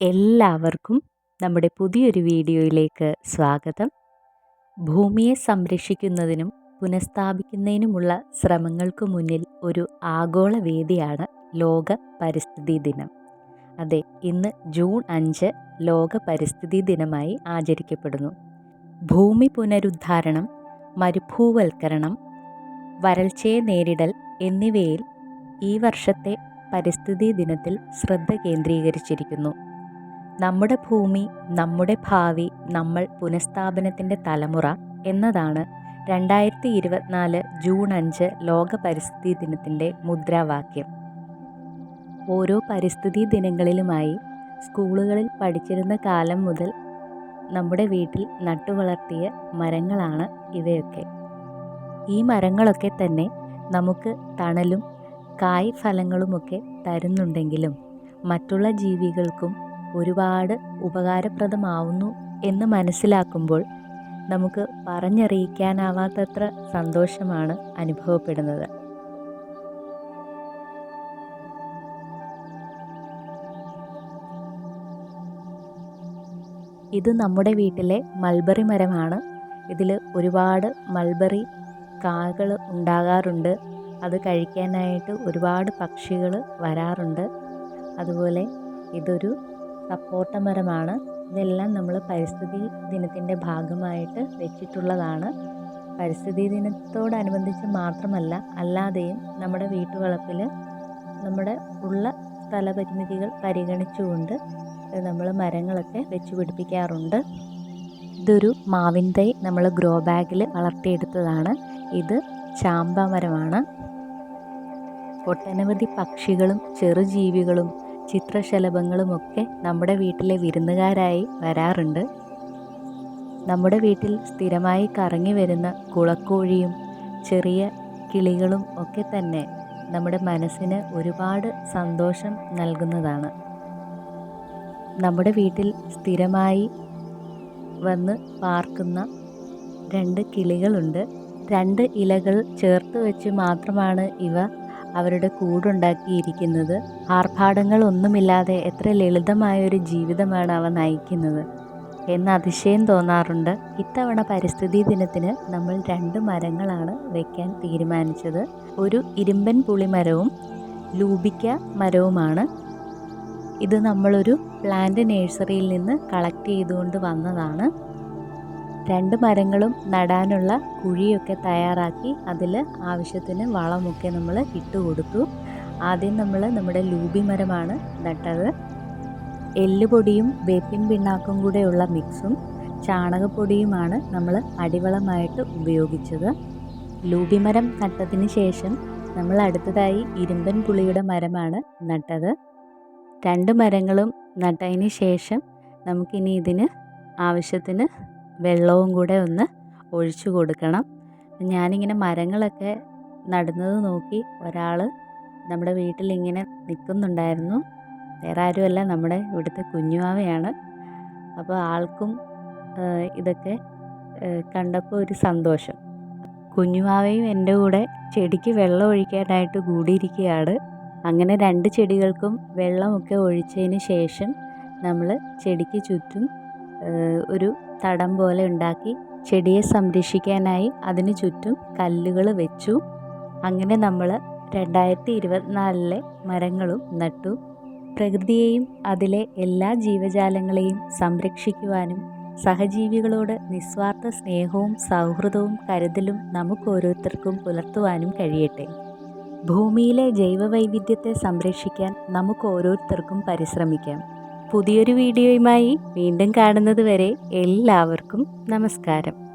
എല്ലാവർക്കും നമ്മുടെ പുതിയൊരു വീഡിയോയിലേക്ക് സ്വാഗതം. ഭൂമിയെ സംരക്ഷിക്കുന്നതിനും പുനഃസ്ഥാപിക്കുന്നതിനുമുള്ള ശ്രമങ്ങൾക്ക് മുന്നിൽ ഒരു ആഗോള വേദിയാണ് ലോക പരിസ്ഥിതി ദിനം. അതെ ഇന്ന് ജൂൺ അഞ്ച് ലോക പരിസ്ഥിതി ദിനമായി ആചരിക്കപ്പെടുന്നു. ഭൂമി പുനരുദ്ധാരണം മരുഭൂവൽക്കരണം വരൾച്ചയെ നേരിടൽ എന്നിവയിൽ ഈ വർഷത്തെ പരിസ്ഥിതി ദിനത്തിൽ ശ്രദ്ധ കേന്ദ്രീകരിച്ചിരിക്കുന്നു. നമ്മുടെ ഭൂമി നമ്മുടെ ഭാവി നമ്മൾ പുനഃസ്ഥാപനത്തിന്റെ തലമുറ എന്നതാണ് രണ്ടായിരത്തി ഇരുപത്തിനാല് ജൂൺ അഞ്ച് ലോക പരിസ്ഥിതി ദിനത്തിന്റെ മുദ്രാവാക്യം. ഓരോ പരിസ്ഥിതി ദിനങ്ങളിലുമായി സ്കൂളുകളിൽ പഠിച്ചിരുന്ന കാലം മുതൽ നമ്മുടെ വീട്ടിൽ നട്ടുവളർത്തിയ മരങ്ങളാണ് ഇവയൊക്കെ. ഈ മരങ്ങളൊക്കെ തന്നെ നമുക്ക് തണലും കായ് ഫലങ്ങളുമൊക്കെ തരുന്നുണ്ടെങ്കിലും മറ്റുള്ള ജീവികൾക്കും ഒരുപാട് ഉപകാരപ്രദമാവുന്നു എന്ന് മനസ്സിലാക്കുമ്പോൾ നമുക്ക് പറഞ്ഞറിയിക്കാനാവാത്തത്ര സന്തോഷമാണ് അനുഭവപ്പെടുന്നത്. ഇത് നമ്മുടെ വീട്ടിലെ മൾബറി മരമാണ്. ഇതിൽ ഒരുപാട് മൾബറി കാകൾ ഉണ്ടാകാറുണ്ട്. അത് കഴിക്കാനായിട്ട് ഒരുപാട് പക്ഷികൾ വരാറുണ്ട്. അതുപോലെ ഇതൊരു സപ്പോട്ട മരമാണ് ഇതെല്ലാം നമ്മൾ പരിസ്ഥിതി ദിനത്തിന്റെ ഭാഗമായിട്ട് വെച്ചിട്ടുള്ളതാണ്. പരിസ്ഥിതി ദിനത്തോടനുബന്ധിച്ച് മാത്രമല്ല അല്ലാതെയും നമ്മുടെ വീട്ടുവളപ്പിൽ നമ്മുടെ ഉള്ള സ്ഥലപരിമിതികൾ പരിഗണിച്ചുകൊണ്ട് നമ്മൾ മരങ്ങളൊക്കെ വെച്ച് പിടിപ്പിക്കാറുണ്ട്. ഇതൊരു മാവിൻ തൈ നമ്മൾ ഗ്രോ ബാഗിൽ വളർത്തിയെടുത്തതാണ്. ഇത് ചാമ്പ മരമാണ് ഒട്ടനവധി പക്ഷികളും ചെറുജീവികളും ചിത്രശലഭങ്ങളുമൊക്കെ നമ്മുടെ വീട്ടിലെ വിരുന്നുകാരായി വരാറുണ്ട്. നമ്മുടെ വീട്ടിൽ സ്ഥിരമായി കറങ്ങി വരുന്ന കുളക്കോഴിയും ചെറിയ കിളികളും ഒക്കെ തന്നെ നമ്മുടെ മനസ്സിന് ഒരുപാട് സന്തോഷം നൽകുന്നതാണ്. നമ്മുടെ വീട്ടിൽ സ്ഥിരമായി വന്ന് പാർക്കുന്ന രണ്ട് കിളികളുണ്ട്. രണ്ട് ഇലകൾ ചേർത്ത് വെച്ച് മാത്രമാണ് ഇവ അവരുടെ കൂടുണ്ടാക്കിയിരിക്കുന്നത്. ആർഭാടങ്ങളൊന്നുമില്ലാതെ എത്ര ലളിതമായ ഒരു ജീവിതമാണ് അവ നയിക്കുന്നത്. എന്ന് അതിശയം തോന്നാറുണ്ട്. ഇത്തവണ പരിസ്ഥിതി ദിനത്തിന് നമ്മൾ രണ്ട് മരങ്ങളാണ് വെക്കാൻ തീരുമാനിച്ചത്. ഒരു ഇരുമ്പൻ പുളിമരവും ലൂബിക്ക മരവുമാണ്. ഇത് നമ്മളൊരു പ്ലാന്റ് നേഴ്സറിയിൽ നിന്ന് കളക്ട് ചെയ്തുകൊണ്ട് വന്നതാണ്. രണ്ട് മരങ്ങളും നടാനുള്ള കുഴിയൊക്കെ തയ്യാറാക്കി അതിൽ ആവശ്യത്തിന് വളമൊക്കെ നമ്മൾ ഇട്ട് കൊടുത്തു. ആദ്യം നമ്മൾ നമ്മുടെ ലൂബി മരമാണ് നട്ടത്. എല്ലുപൊടിയും വേപ്പിൻ പിണ്ണാക്കും കൂടെയുള്ള മിക്സും ചാണകപ്പൊടിയുമാണ് നമ്മൾ അടിവളമായിട്ട് ഉപയോഗിച്ചത്. ലൂബി മരം നട്ടതിന് ശേഷം നമ്മൾ അടുത്തതായി ഇരുമ്പൻ പുളിയുടെ മരമാണ് നട്ടത്. രണ്ട് മരങ്ങളും നട്ടതിന് ശേഷം നമുക്കിനി ഇതിന് ആവശ്യത്തിന് വെള്ളവും കൂടെ ഒന്ന് ഒഴിച്ചു കൊടുക്കണം. ഞാനിങ്ങനെ മരങ്ങളൊക്കെ നടുന്നത് നോക്കി ഒരാൾ നമ്മുടെ വീട്ടിലിങ്ങനെ നിൽക്കുന്നുണ്ടായിരുന്നു വേറെ ആരുമല്ല നമ്മുടെ ഇവിടുത്തെ കുഞ്ഞുമാവയാണ്. അപ്പോൾ ആൾക്കും ഇതൊക്കെ കണ്ടപ്പോൾ ഒരു സന്തോഷം. കുഞ്ഞുമാവയും എന്റെ കൂടെ ചെടിക്ക് വെള്ളം ഒഴിക്കാനായിട്ട് കൂടിയിരിക്കുകയാണ്. അങ്ങനെ രണ്ട് ചെടികൾക്കും വെള്ളമൊക്കെ ഒഴിച്ചതിന് ശേഷം നമ്മൾ ചെടിക്ക് ചുറ്റും ഒരു തടം പോലെ ഉണ്ടാക്കി ചെടിയെ സംരക്ഷിക്കാനായി അതിന് ചുറ്റും കല്ലുകൾ വെച്ചു. അങ്ങനെ നമ്മൾ രണ്ടായിരത്തി ഇരുപത്തിനാലിലെ മരങ്ങളും നട്ടു. പ്രകൃതിയെയും അതിലെ എല്ലാ ജീവജാലങ്ങളെയും സംരക്ഷിക്കുവാനും സഹജീവികളോട് നിസ്വാർത്ഥ സ്നേഹവും സൗഹൃദവും കരുതലും നമുക്ക് ഓരോരുത്തർക്കും പുലർത്തുവാനും കഴിയട്ടെ. ഭൂമിയിലെ ജൈവവൈവിധ്യത്തെ സംരക്ഷിക്കാൻ നമുക്ക് ഓരോരുത്തർക്കും പരിശ്രമിക്കാം. പുതിയൊരു വീഡിയോയുമായി വീണ്ടും കാണുന്നത് വരെ എല്ലാവർക്കും നമസ്കാരം.